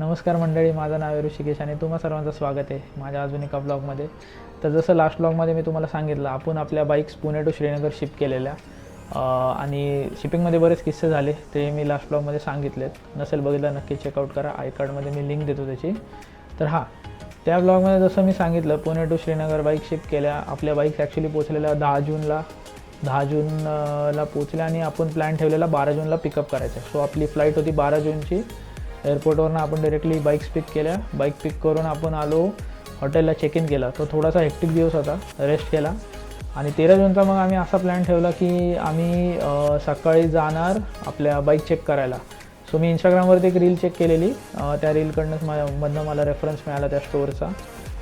नमस्कार मंडळी माझं नाव आहे ऋषिकेश आणि तुम्हा सर्वांचं स्वागत आहे माझ्या अजून एका ब्लॉगमध्ये तर जसं लास्ट ब्लॉगमध्ये मी तुम्हाला सांगितलं आपण आपल्या bikes Pune to Srinagar ship केलेल्या. आणि शिपिंगमध्ये बरेच किस्से झाले ते मी लास्ट ब्लॉगमध्ये सांगितलेत नसेल बघितलं नक्की चेकआउट करा. आय कार्डमध्ये मी लिंक देतो त्याची. तर हां त्या ब्लॉगमध्ये जसं मी सांगितलं Pune to Srinagar bike ship केल्या. आपल्या बाईक्स ॲक्च्युली पोचलेल्या दहा जूनला दहा जूनला पोचल्या आणि आपण प्लॅन ठेवलेला बारा जूनला पिकअप करायचा. सो आपली फ्लाईट होती बारा जूनची. एअरपोर्टवरनं आपण डायरेक्टली बाईक्स पिक केल्या. बाईक पिक करून आपण आलो. हॉटेलला चेक इन केला. तो थोडासा हेक्टिक दिवस होता. रेस्ट केला. आणि तेरा जूनचा मग आम्ही असा प्लॅन ठेवला की आम्ही सकाळी जाणार आपल्या बाईक चेक करायला. सो मी इंस्टाग्रामवरती एक रील चेक केलेली. त्या रीलकडनंच मा मधनं मला रेफरन्स मिळाला त्या स्टोअरचा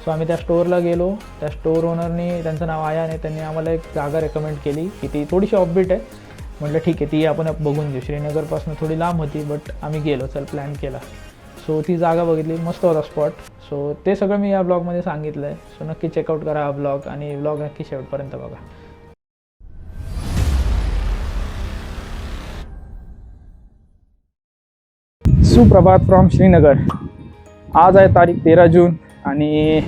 सो आम्ही त्या स्टोअरला गेलो. त्या स्टोअर ओनरनी त्यांचं नाव आयाने आणि त्यांनी आम्हाला एक जागा रेकमेंड केली की ती थोडीशी ऑफबीट आहे. म्हटलं ठीक आहे ती आपण बघून घेऊ. श्रीनगरपासून थोडी लांब होती बट आम्ही गेलो चल प्लॅन केला. सो ती जागा बघितली मस्त होता स्पॉट सो ते सगळं मी या ब्लॉगमध्ये सांगितलं आहे सो नक्की चेकआउट करा हा ब्लॉग आणि ब्लॉग नक्की शेवटपर्यंत बघा. सुप्रभात फ्रॉम श्रीनगर. आज आहे तारीख तेरा जून आणि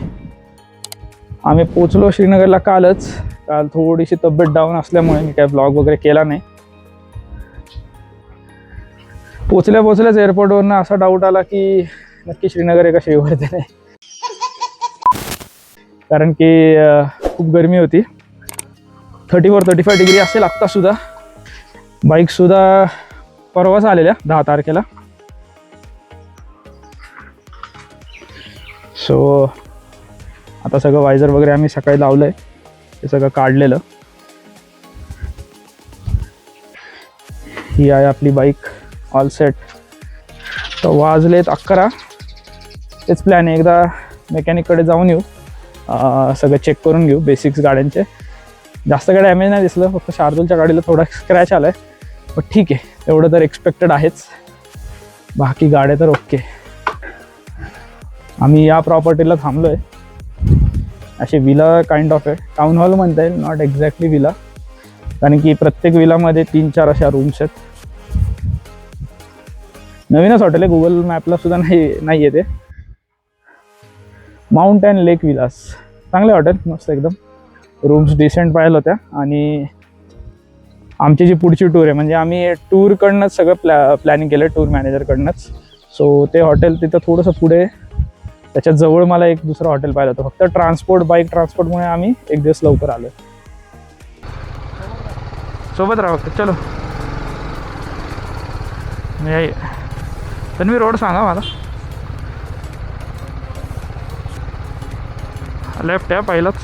आम्ही पोचलो श्रीनगरला कालच. काल थोडीशी तब्येत डाऊन असल्यामुळे मी काय ब्लॉग वगैरे केला नाही. पोचल्या पोचल्याच एअरपोर्टवरनं असा डाऊट आला की नक्की श्रीनगर एका का शेवटचं नाही. कारण की खूप गरमी होती. Thirty four thirty five degree असेल आत्तासुद्धा बाईकसुद्धा बाईक सुद्धा परवाच आलेल्या दहा तारखेला. सो आता सगळं वायझर वगैरे आम्ही सकाळी लावलं आहे ते सगळं काढलेलं. ही आहे आपली बाईक ऑल सेट तर वाजलेत अकरा. तेच प्लॅन आहे. एकदा मेकॅनिककडे जाऊन येऊ. सगळं चेक करून घेऊ बेसिक्स गाड्यांचे. जास्त काय डॅमेज नाही दिसलं. फक्त शार्दूलच्या गाडीला थोडा स्क्रॅच आला आहे पण ठीक आहे. तेवढं तर एक्सपेक्टेड आहेच. बाकी गाड्या तर ओके आम्ही या प्रॉपर्टीला थांबलो आहे अशी विला काइंड ऑफ आहे. टाऊन हॉल म्हणता येईल. नॉट एक्झॅक्टली विला कारण की प्रत्येक विलामध्ये तीन चार अशा रूम्स आहेत. नवीनच हॉटेल आहे. गुगल मॅपला सुद्धा नाही नाही आहे ते माउंटेन लेक विलास चांगले हॉटेल मस्त एकदम. रूम्स डिसेंट पाहिलं होत्या. आणि आमची जी पुढची टूर आहे म्हणजे आम्ही टूरकडनंच सगळं प्लॅ प्लॅनिंग केलं टूर मॅनेजरकडनंच सो ते हॉटेल तिथं थोडंसं पुढे त्याच्याजवळ त्याच्याजवळ मला एक दुसरं हॉटेल पाहिलं होतं. फक्त ट्रान्सपोर्ट बाईक ट्रान्सपोर्टमुळे आम्ही एक दिवस लवकर आलो सोबत राहा फक्त चलो. मी तन्वी रोड सांगा मला. लेफ्ट आहे पहिलाच.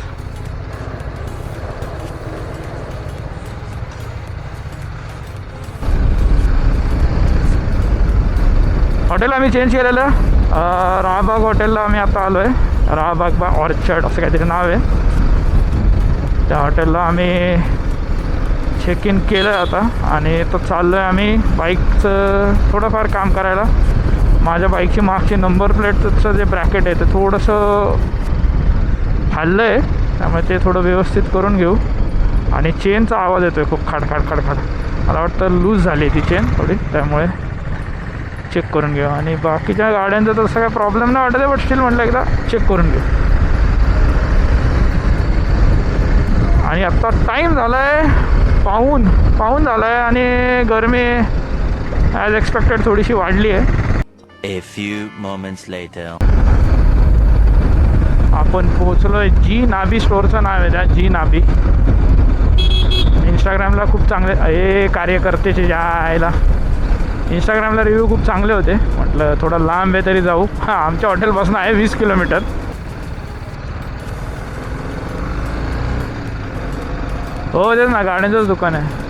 हॉटेल आम्ही चेंज केलेलं. राहबाग हॉटेलला आम्ही आता आलो आहे राहबाग बा ऑर्चर्ड असं काहीतरी नाव आहे. त्या हॉटेलला आम्ही चेक इन केलं आहे आता. आणि तो चाललो आहे आम्ही. बाईकचं थोडंफार काम करायला. माझ्या बाईकची मागची नंबर प्लेटचं जे ब्रॅकेट आहे ते थोडंसं हल्लं आहे त्यामुळे ते थोडं व्यवस्थित करून घेऊ. आणि चेनचा आवाज येतो आहे खूप खाड खाड मला वाटतं लूज झाली ती चेन थोडी. त्यामुळे चेक करून घेऊ. आणि बाकीच्या गाड्यांचा तसा काही प्रॉब्लेम नाही वाटत आहे बट स्टील म्हटलं एकदा चेक करून घेऊ. आणि आत्ता टाईम झाला आहे पाहून पाहून झाला आहे आणि गरमी ॲज एक्सपेक्टेड थोडीशी वाढली आहे. Few moments later. आपण पोहोचलो आहे जी नाबी स्टोअरचं नाव आहे त्या जी नाबी इंस्टाग्रामला खूप चांगले हे कार्यकर्तेचे ज्या इंस्टाग्रामला रिव्ह्यू खूप चांगले होते. म्हटलं थोडं लांब आहे तरी जाऊ. हां आमच्या हॉटेलपासून आहे वीस किलोमीटर. हो तेच ना गाड्यांचंच दुकान आहे.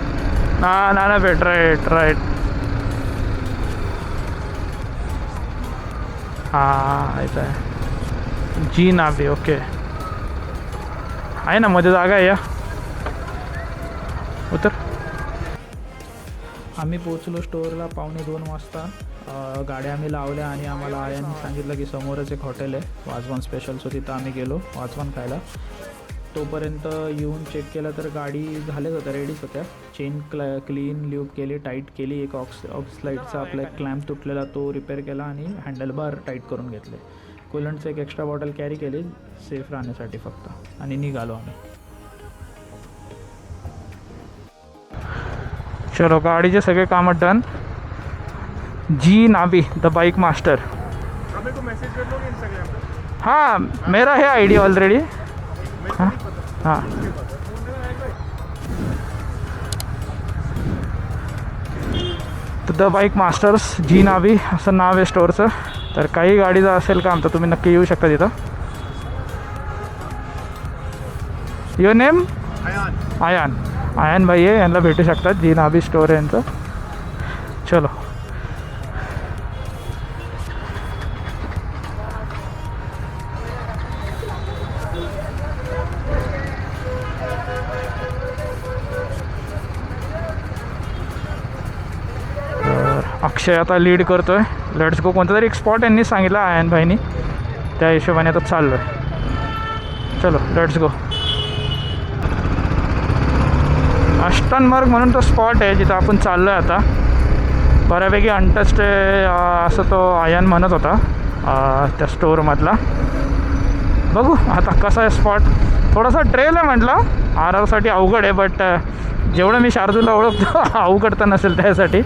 ना ना ना बेट राईट राईट. हां येत आहे. जी नाबी ओके. आहे ना मध्ये जागा आहे या. उतर. आम्ही पोचलो स्टोअरला पावणे दोन वाजता. गाड्या आम्ही लावल्या आणि आम्हाला आयांनी सांगितलं की समोरच एक हॉटेल आहे. वाजवान स्पेशल सो तिथं आम्ही गेलो. वाजवान खायला. तोपर्यंत येऊन चेक केलं तर गाडी झाल्याच होत्या रेडीच होत्या. चेन क्ल क्लीन ल्यूब केली टाईट केली. एक ऑक्स ऑक्स लाईटचा आपला एक क्लॅम्प तुटलेला तो रिपेअर केला आणि हँडल बार टाईट करून घेतले. कुलंटचं एक एक्स्ट्रा बॉटल कॅरी केली सेफ राहण्यासाठी फक्त. आणि निघालो आम्ही. चलो गाडीचे सगळे कामं डन जी नाबी द बाइक मास्टर हाँ मेरा है आईडी ऑलरेडी हाँ. तर द बाईक मास्टर्स जी नावी असं नाव आहे स्टोअरचं तर काही गाडीचं असेल काम तर तुम्ही नक्की येऊ शकता तिथं. युअर नेम अयान आयान आयान भाई आहे यांना भेटू शकतात. जी नाभी स्टोअर आहे यांचं. चलो. अक्षय आता लीड करतो आहे लेट्स गो कोणता तरी एक स्पॉट यांनी सांगितला आयन भाईनी. त्या हिशोबाने आता चाललो आहे चलो लेट्स गो अष्टनमार्ग म्हणून तो स्पॉट आहे जिथं आपण चाललो आहे आता. बऱ्यापैकी अनटस्ट आहे असं तो आयन म्हणत होता त्या स्टोअरमधला बघू आता कसा आहे स्पॉट थोडासा ट्रेल आहे म्हटलं. आर आरसाठी अवघड आहे बट जेवढं मी शार्दूला ओळखतो अवघड तर नसेल त्यासाठी.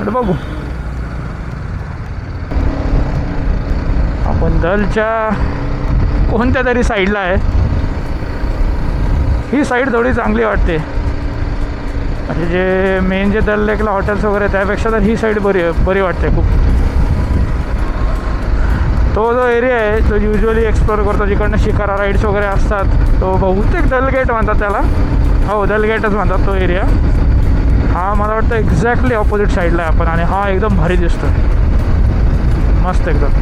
बट बघू आपण दलच्या कोणत्या तरी साईडला आहे. ही साईड थोडी चांगली वाटते. म्हणजे जे मेन जे दल लेकला हॉटेल्स वगैरे आहे, त्यापेक्षा तर ही साईड बरी बरी वाटते खूप. तो जो एरिया आहे जो युजली एक्सप्लोअर करतो जिकडनं शिकारा राईड्स वगैरे असतात तो बहुतेक दलगेट म्हणतात त्याला. हो दलगेटच म्हणतात तो एरिया हा मला वाटतं एक्झॅक्टली ऑपोजिट साईडला आहे आपण आणि हा एकदम भारी दिसतो मस्त एकदम.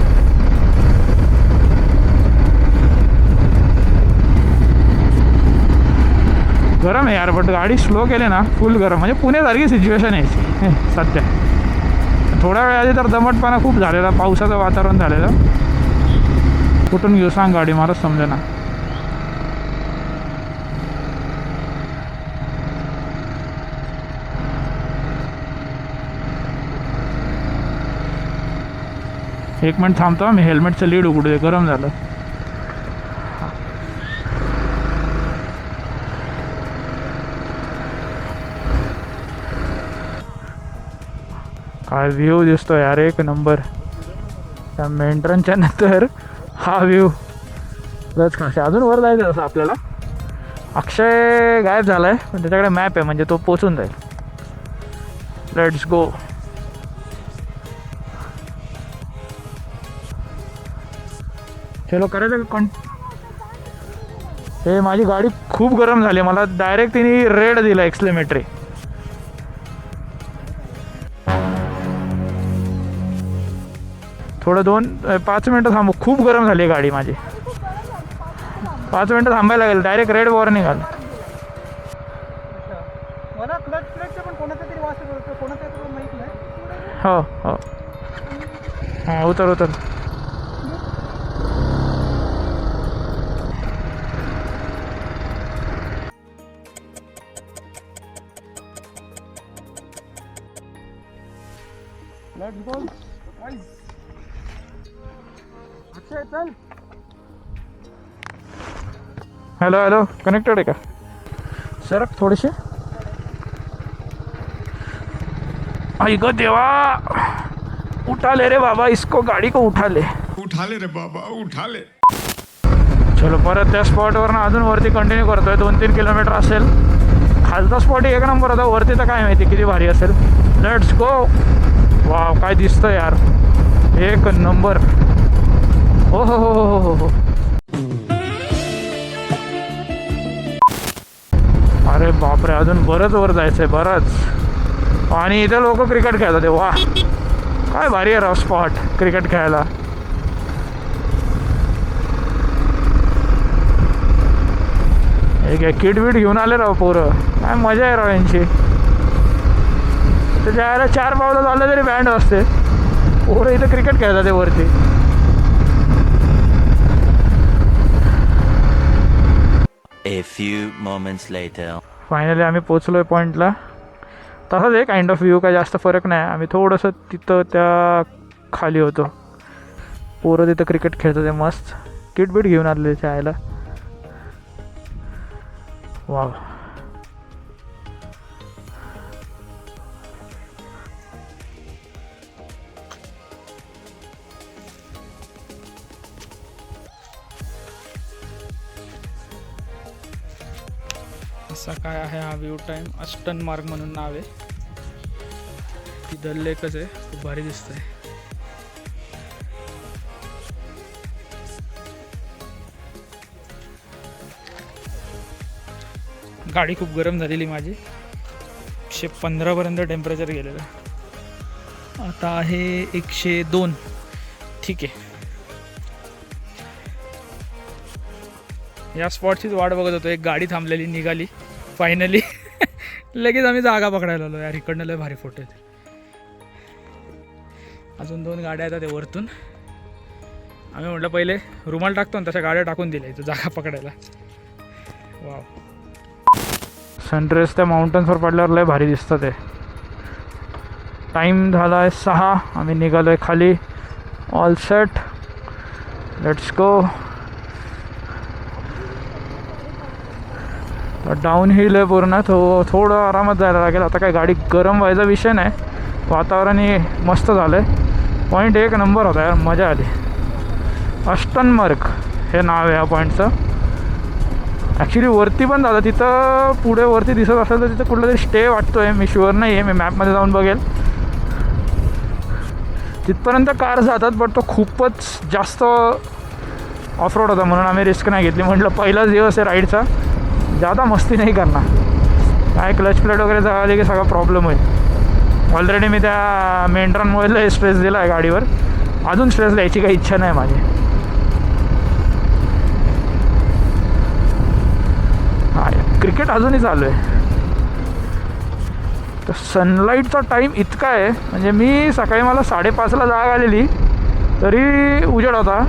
गरम आहे यार बट गाडी स्लो केली ना फुल गरम. म्हणजे पुण्यासारखी सिच्युएशन आहे याची, सध्या. थोड्या वेळ आधी तर दमटपणा खूप झालेला पावसाचं वातावरण झालेलं. कुठून घेऊ सांग गाडी मला समजे ना एक मिनिट थांबतो मी हेल्मेटचं लीड उघडू दे गरम झालं. काय व्ह्यू दिसतो यार एक नंबर त्या मेंटरनच्या नंतर हा व्ह्यू खरंच खास अजून वर जायचं असं आपल्याला. अक्षय गायब झाला आहे पण त्याच्याकडे मॅप आहे म्हणजे तो पोचून जाईल. लेट्स गो चलो करायचं का कोण हे माझी गाडी खूप गरम झाली. मला डायरेक्ट तिने रेड दिला एक्सलेमेटरी थोडं दोन पाच मिनटं थांबू. खूप गरम झाली आहे गाडी माझी. पाच मिनटं थांबायला लागेल. डायरेक्ट रेड वॉर्निंग आलं हो हो. हां उतर उतर. लेट्स गो अक्षय चल. हॅलो हॅलो कनेक्टेड आहे का? सरक थोडेसे. आई ग देवा. उठा ले रे बाबा इसको गाडी को उठा ले उठा ले रे बाबा उठा ले चलो परत त्या स्पॉटवरनं अजून वरती कंटिन्यू करतोय. दोन तीन किलोमीटर असेल. खालचा स्पॉट एक नंबर होता. वरती तर काय माहिती किती भारी असेल. लेट्स गो वाव काय दिसतं यार. एक नंबर हो हो हो हो. हो हो अरे बापरे अजून बरंच वर जायचं आहे बरंच. आणि इथे लोक क्रिकेट खेळतात ते वा काय भारी आहे राव स्पॉट क्रिकेट खेळायला. एक आहे किट बीट घेऊन आले राव पोरं. काय मजा आहे राव यांची. तर ज्याला चार पावलं झालं तरी बँड असते. पोरं इथं क्रिकेट खेळतात ते वरती. A few moments later. Finally आम्ही पोचलो आहे पॉईंटला तसाच एक काइंड ऑफ व्ह्यू काय जास्त फरक नाही. आम्ही थोडंसं तिथं त्या खाली होतो. पोरं तिथं क्रिकेट खेळत होते मस्त. किटबीट घेऊन आलेले चायला वाव वा काय आहे हा व्ह्यू टाईम अस्टन मार्ग म्हणून नाव आहे. तिथं लेकच आहे. खूप भारी दिसतंय. गाडी खूप गरम झालेली माझी. एकशे पंधरापर्यंत टेम्परेचर गेलेलं. आता आहे एकशे दोन. ठीक आहे. या स्पॉटचीच वाट बघत होतो. एक गाडी थांबलेली निघाली. फायनली लगेच आम्ही जागा पकडायला आलो यार इकडनं लय भारी फोटो आहेत. अजून दोन गाड्या आहेत त्या वरतून. आम्ही म्हटलं पहिले रुमाल टाकतो आणि तशा गाड्या टाकून दिल्या इथं जागा पकडायला. वाव सनराईज त्या माउंटन्सवर पडल्यावर लय भारी दिसतं ते. टाईम झाला आहे सहा आम्ही निघालो आहे खाली. All set let's go down hill आहे पूर्ण. थो थोडं आरामात जायला लागेल. आता काय गाडी गरम व्हायचा विषय नाही. वातावरण हे मस्त झालं आहे पॉईंट एक नंबर होता यार मजा आली. अष्टनमार्ग हे नाव आहे या पॉईंटचं ॲक्च्युली वरती पण झालं तिथं पुढे वरती दिसत असेल तर तिथं कुठलं तरी स्टे वाटतो आहे मी शुअर नाही आहे. मी मॅपमध्ये जाऊन बघेल. तिथपर्यंत कार जातात बट तो खूपच जास्त ऑफ रोड होता म्हणून आम्ही रिस्क नाही घेतली. म्हटलं पहिलाच दिवस आहे राईडचा जादा मस्ती नाही करणार. काय क्लच प्लेट वगैरे झाली की सगळा प्रॉब्लेम होईल. ऑलरेडी मी त्या मेंढरांमुळे स्ट्रेस दिला आहे गाडीवर. अजून स्ट्रेस द्यायची काही इच्छा नाही माझी. हा क्रिकेट अजूनही चालू आहे. तर सनलाईटचा टाईम इतका आहे. म्हणजे मी सकाळी मला साडेपाचला जाग आलेली. तरी उजेड होता.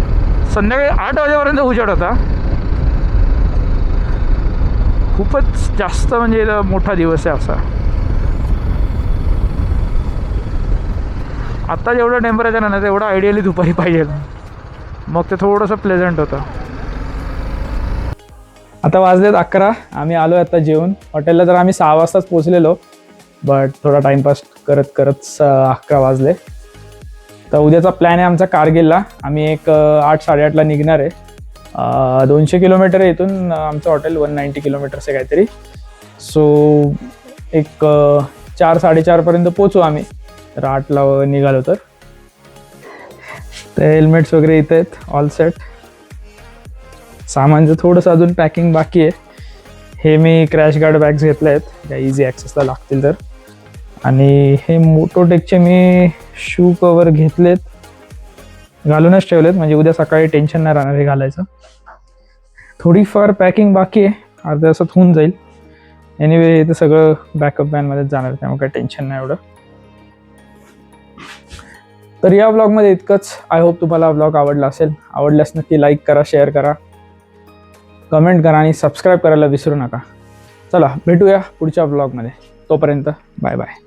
संध्याकाळी आठ वाजेपर्यंत उजेड होता. खूपच जास्त म्हणजे मोठा दिवस आहे असा. आत्ता जेवढं टेम्परेचर आहे ना तेवढं आयडियली दुपारी पाहिजे. मग ते थोडंसं प्लेझंट होतं. आता वाजलेत अकरा आम्ही आलो आहे आता जेवून. हॉटेलला तर आम्ही सहा वाजताच पोचलेलो बट थोडा टाइमपास करत करत स- अकरा वाजले. तर उद्याचा प्लॅन आहे आमचा कारगिलला. आम्ही एक आठ साडेआठला निघणार आहे. दोनशे किलोमीटर इथून आमचं हॉटेल वन नाईन्टी किलोमीटरचं काहीतरी. सो एक चार साडेचारपर्यंत पोचू आम्ही. तर आठला निघालो तर. हेल्मेट्स वगैरे इथे आहेत ऑल सेट सामानचं थोडंसं अजून पॅकिंग बाकी आहे. हे मी क्रॅश गार्ड बॅग्स घेतले आहेत. ज्या इझी ॲक्सेसला लागतील तर. आणि हे मोटोटेकचे मी शू कवर घेतलेत. घालूनच ठेवलेत म्हणजे उद्या सकाळी टेन्शन नाही राहणार हे घालायचं. थोडीफार पॅकिंग बाकी आहे अर्ध्या तासात होऊन जाईल. एनिवे हे तर सगळं बॅकअप बॅनमध्येच जाणार त्यामुळे काही टेन्शन नाही एवढं. तर या ब्लॉगमध्ये इतकंच. आय होप तुम्हाला ब्लॉग आवडला असेल. आवडल्यास नक्की लाईक करा शेअर करा. कमेंट करा आणि सबस्क्राईब करायला विसरू नका. चला भेटूया पुढच्या ब्लॉगमध्ये तोपर्यंत बाय बाय